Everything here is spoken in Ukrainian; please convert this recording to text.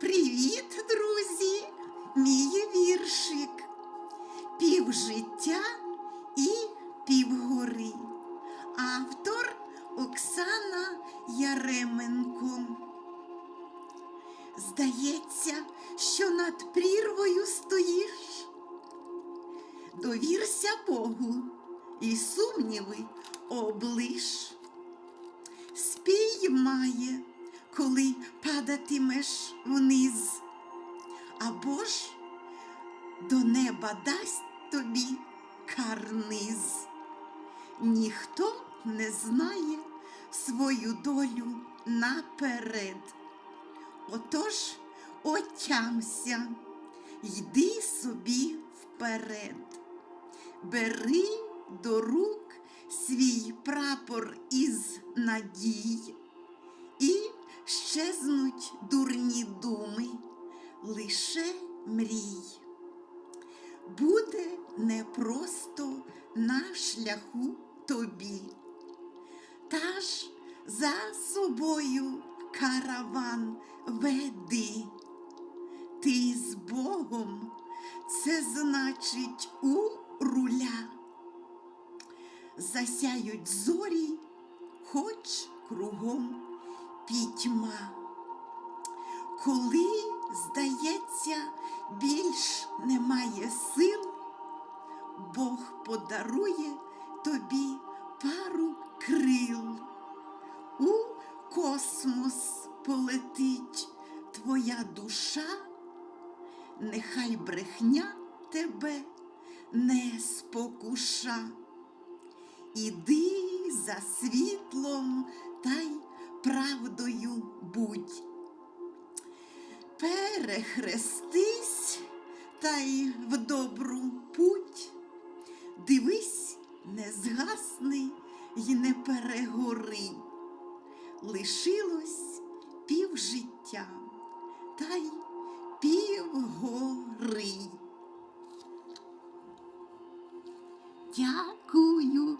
Привіт, друзі! Мій віршик. Півжиття і півгори. Автор Оксана Яременко. Здається, що над прірвою стоїш. Довірся Богу і сумніви облиш. Спіймає, коли падатимеш вниз, або ж до неба дасть тобі карниз. Ніхто не знає свою долю наперед. Отож отямся, йди собі вперед. Бери до рук свій прапор із надій, щезнуть дурні думи, лише мрій. Буде непросто на шляху тобі, та ж за собою караван веди. Ти з Богом, це значить у руля. Засяють зорі, хоч кругом пітьма. Коли, здається, більш немає сил, Бог подарує тобі пару крил. У космос полетить твоя душа, нехай брехня тебе не спокуша. Іди за світлом та й правдою будь. Перехрестись та й в добру путь. Дивись, не згасни й не перегори. Лишилось пів життя та й півгори. Дякую.